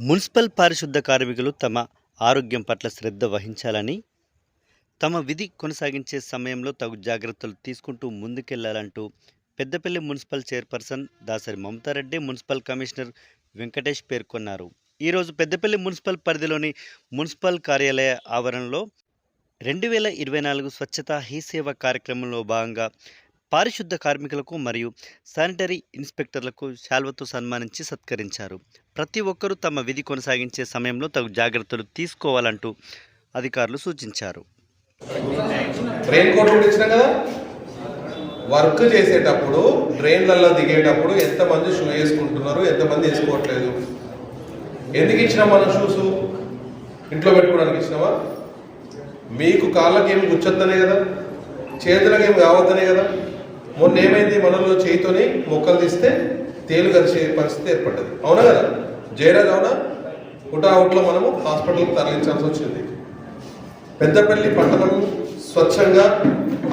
Municipal పారిశుద్ధ కార్మికులు తమ ఆరోగ్యం పట్ల శ్రద్ధ వహించాలని తమ విధి కొనసాగించే సమయంలో తగు జాగ్రత్తలు తీసుకుంటూ ముందుకెళ్ళాలంటూ Peddapalli municipal chairperson Dasari Mamatha Reddy municipal commissioner Venkatesh పేర్కొన్నారు. ఈరోజు పెద్దపల్లి మున్సిపల్ పరిధిలోని మున్సిపల్ కార్యాలయ ఆవరణలో రెండు వేల ఇరవై నాలుగు స్వచ్ఛత హీ సేవ కార్యక్రమంలో భాగంగా పారిశుద్ధ కార్మికులకు మరియు శానిటరీ ఇన్స్పెక్టర్లకు శాల్వతో సన్మానించి సత్కరించారు. ప్రతి ఒక్కరూ తమ విధి కొనసాగించే సమయంలో తగు జాగ్రత్తలు తీసుకోవాలంటూ అధికారులు సూచించారు. రెయిన్ కోట్ కదా? వర్క్ చేసేటప్పుడు ట్రైన్లలో దిగేటప్పుడు ఎంతమంది షూ వేసుకుంటున్నారు ఎంతమంది వేసుకోవట్లేదు? ఎందుకు ఇచ్చినా మనం షూస్ ఇంట్లో పెట్టుకోవడానికి ఇచ్చినావా మీకు కాళ్ళకి ఏమి గుచ్చొద్దనే కదా? చేతులకు ఏమి కావద్దనే కదా? మొన్న ఏమైంది మనలో చేయితోని మొక్కలు తీస్తే? తేలు కలిసే పరిస్థితి ఏర్పడ్డది. అవునా కదా? జయరాజ్ అవునా? హుటాహుట్లో మనము హాస్పిటల్కి తరలించాల్సి వచ్చింది. పెద్దపల్లి పట్టణం స్వచ్ఛంగా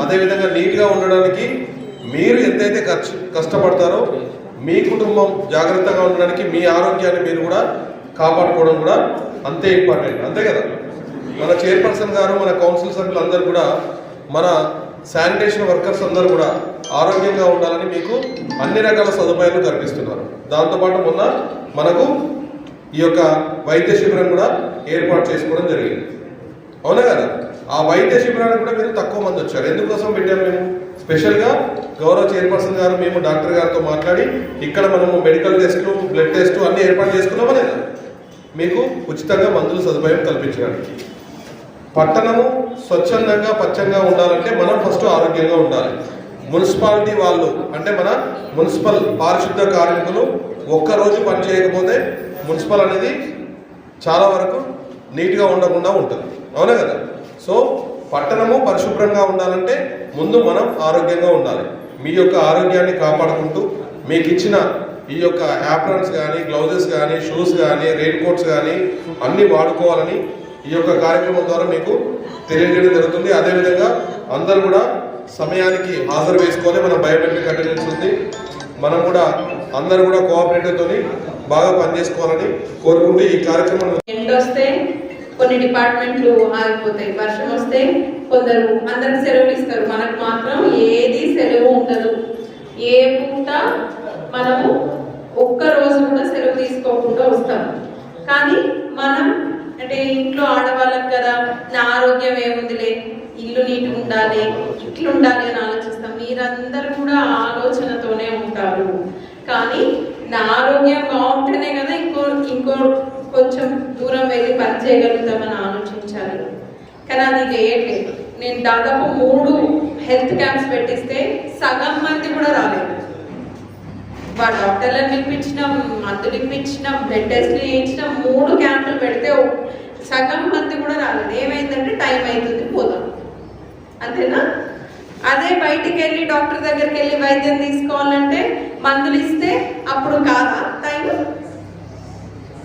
అదేవిధంగా నీట్గా ఉండడానికి మీరు ఎంతైతే ఖర్చు కష్టపడతారో మీ కుటుంబం జాగ్రత్తగా ఉండడానికి మీ ఆరోగ్యాన్ని మీరు కూడా కాపాడుకోవడం కూడా అంతే ఇంపార్టెంట్. అంతే కదా? మన చైర్పర్సన్ గారు మన కౌన్సిల్ సభ్యులు అందరూ కూడా మన శానిటేషన్ వర్కర్స్ అందరూ కూడా ఆరోగ్యంగా ఉండాలని మీకు అన్ని రకాల సదుపాయాలు కల్పిస్తున్నారు. దాంతోపాటు మొన్న మనకు ఈ యొక్క వైద్య శిబిరం కూడా ఏర్పాటు చేసుకోవడం జరిగింది. అవునా కదా? ఆ వైద్య శిబిరానికి కూడా మీరు తక్కువ మంది వచ్చారు. ఎందుకోసం పెట్టాము మేము స్పెషల్గా గౌరవ చైర్పర్సన్ గారు మేము డాక్టర్ గారితో మాట్లాడి ఇక్కడ మనము మెడికల్ టెస్టులు బ్లడ్ టెస్టు అన్ని ఏర్పాటు చేసుకున్నామా లేదా మీకు ఉచితంగా మందుల సదుపాయం కల్పించడానికి. పట్టణము స్వచ్ఛందంగా పచ్చంగా ఉండాలంటే మనం ఫస్ట్ ఆరోగ్యంగా ఉండాలి. మున్సిపాలిటీ వాళ్ళు అంటే మన మున్సిపల్ పారిశుద్ధ కార్మికులు ఒక్కరోజు పని చేయకపోతే మున్సిపల్ అనేది చాలా వరకు నీట్గా ఉండకుండా ఉంటుంది. అవునా కదా? సో పట్టణము పరిశుభ్రంగా ఉండాలంటే ముందు మనం ఆరోగ్యంగా ఉండాలి. మీ యొక్క ఆరోగ్యాన్ని కాపాడుకుంటూ మీకు ఇచ్చిన ఈ యొక్క యాప్రన్స్ కానీ గ్లౌజెస్ కానీ షూస్ కానీ రెయిన్ కోట్స్ కానీ అన్నీ వాడుకోవాలని ఈ యొక్క కార్యక్రమం ద్వారా మీకు తెలియజేయడం జరుగుతుంది. అదేవిధంగా అందరూ కూడా సమయానికి హాజరు వేసుకోవాలి మనం బయోమెట్రిక్ అటెండెన్స్ ఉంది. మనం కూడా అందరూ కూడా కోఆపరేటివ్తో బాగా పనిచేసుకోవాలని కోరుకుంటూ ఈ కార్యక్రమం ఎండ వస్తే కొన్ని డిపార్ట్మెంట్లు ఆగిపోతాయి. వర్షం వస్తే కొందరు అందరికి సెలవులు ఇస్తారు మనకు మాత్రం ఏది సెలవు ఉండదు. ఏ పూట మనము ఒక్క రోజు కూడా సెలవు తీసుకోకుండా వస్తాం. కానీ మనం అంటే ఇంట్లో ఆడవాళ్ళకి కదా నా ఆరోగ్యం ఏముందిలే ఇల్లు నీట్గా ఉండాలి ఎట్లా ఉండాలి అని ఆలోచిస్తాం. మీరందరూ కూడా ఆలోచనతోనే ఉంటారు. కానీ నా ఆరోగ్యం బాగుంటేనే కదా ఇంకో ఇంకో కొంచెం దూరం వెళ్ళి పని చేయగలుగుతామని ఆలోచించాలి. కానీ అది చేయట్లేదు. నేను దాదాపు మూడు హెల్త్ క్యాంప్స్ పెట్టిస్తే సగం మంది కూడా రాలేదు. మా డాక్టర్లను పిలిపించినాం మందులు ఇప్పించినాం బ్లడ్ టెస్ట్లు చేయించినాం మూడు క్యాంపులు పెడితే సగం మంది కూడా రాలేదు. ఏమైందంటే టైం అవుతుంది పోదాం. అంతేనా? అదే బయటికి వెళ్ళి డాక్టర్ దగ్గరికి వెళ్ళి వైద్యం తీసుకోవాలంటే మందులు ఇస్తే అప్పుడు కాదా? టైం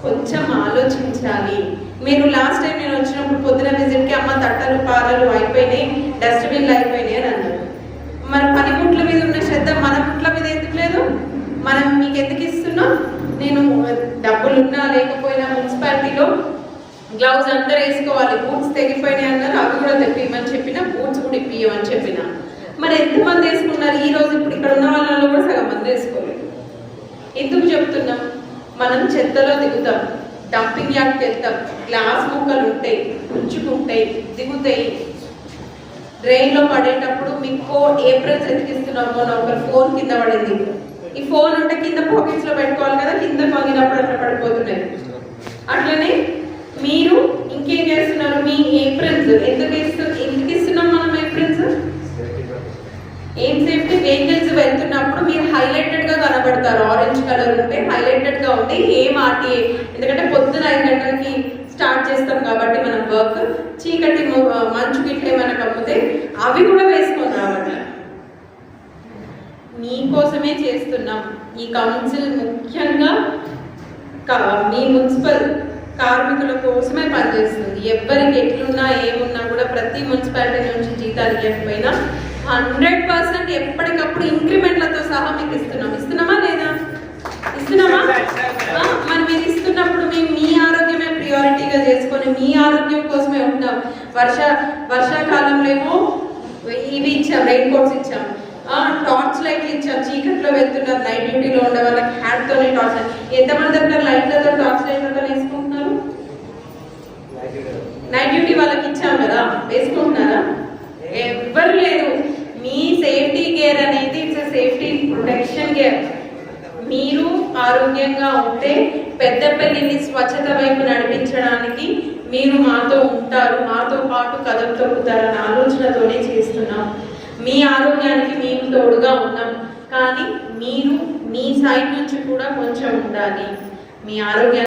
కొంచెం ఆలోచించాలి. మీరు లాస్ట్ టైం నేను వచ్చినప్పుడు పొద్దున విజిట్కి అమ్మ తట్టలు పాలలు అయిపోయినాయి డస్ట్బిన్లు అయిపోయినాయి అని అన్నారు. మరి పనిముట్ల మీద ఉన్న శ్రద్ధ మన ముట్ల మీద ఎందుకు లేదు? మనం మీకు ఎందుకు ఇస్తున్నాం? నేను డబ్బులు ఉన్నా లేకపోయినా మున్సిపాలిటీలో గ్లౌజ్ అందరూ వేసుకోవాలి బూట్స్ తెగిపోయినాయి అన్నారు. అవి కూడా తెప్పియమని చెప్పిన బూట్స్ కూడా ఇప్పియమని చెప్పిన. మరి ఎంతమంది వేసుకున్నారు? ఈ రోజు ఇప్పుడు ఇక్కడ ఉన్న వాళ్ళలో కూడా సగం మంది వేసుకోలేదు. ఎందుకు చెప్తున్నాం? మనం చెత్తలో దిగుతాం. డంపింగ్ యార్డ్కి వెళ్తాం. గ్లాస్ ముక్కలు ఉంటాయి ఉంచుకుంటాయి దిగుతాయి. డ్రైన్లో పడేటప్పుడు మీకు ఫోన్ ఏప్రిల్ ఎతికిస్తున్నాం మొన్న ఒక ఫోన్ కింద పడింది. ఈ ఫోన్ ఉంటే కింద పాకెట్స్లో పెట్టుకోవాలి కదా కింద పంగినప్పుడు అట్లా పడిపోతున్నాయి. అట్లనే మీరు ఇంకేం చేస్తున్నారు? మీ ఏప్రిల్స్ ఎందుకు ఇస్తున్నాం మనం ఏప్రిల్స్ ఏం సేఫ్టీ వెహికల్స్ వెళ్తున్నప్పుడు మీరు హైలైటెడ్గా కనబడతారు. ఆరెంజ్ కలర్ ఉంటే హైలైటెడ్గా ఉంటే ఏం ఆర్టీఏ ఎందుకంటే పొద్దున ఐదు గంటలకి స్టార్ట్ చేస్తాం కాబట్టి మనం వర్క్ చీకటి మంచు గిట్ల ఏమైనా కమ్మితే అవి కూడా వేసుకొని రావాలి. మీకోసమే చేస్తున్నాం. ఈ కౌన్సిల్ ముఖ్యంగా కా- మీ మున్సిపల్ కార్మికుల కోసమే పనిచేస్తుంది. ఎవ్వరికి ఎట్లున్నా ఏమున్నా కూడా ప్రతి మున్సిపాలిటీ నుంచి జీతాలు ఇవ్వకపోయినా హండ్రెడ్ పర్సెంట్ ఎప్పటికప్పుడు ఇంక్రిమెంట్లతో సహా మీకు ఇస్తున్నాం. ఇస్తున్నామా లేదా? ఇస్తున్నామా? మరి మీరు ఇస్తున్నప్పుడు మేము మీ కోసమే మీ ఆరోగ్యం కోసమే ఉంటున్నాం. వర్ష వర్షాకాలంలో ఏమో ఇవి ఇచ్చాం రెయిన్ కోట్స్ ఇచ్చాం టార్చ్ లైట్లు ఇచ్చాం. చీకట్లో వెళ్తున్నారు. నైట్ డ్యూటీలో ఉండే వాళ్ళకి హ్యాట్ తోనే టార్చ్ ఎంతమంది అంటారు లైట్లతో టార్చ్ లైట్లతో వేసుకుంటున్నారు? నైట్ డ్యూటీ వాళ్ళకి ఇచ్చాం కదా. వేసుకుంటున్నారా? ఎవ్వరు లేదు సేఫ్టీ అనేది ఇట్స్ సేఫ్టీ ప్రొటెక్షన్ గేర్ మీరు ఆరోగ్యంగా ఉంటే పెద్దపల్లిని స్వచ్ఛత వైపు నడిపించడానికి మీరు మాతో ఉంటారు మాతో పాటు కథం తొక్కుతారన్న ఆలోచనతోనే చేస్తున్నాం. మీ ఆరోగ్యానికి మేము తోడుగా ఉన్నాం. కానీ మీరు మీ సైడ్ నుంచి కూడా కొంచెం ఉండాలి. మీ ఆరోగ్యాన్ని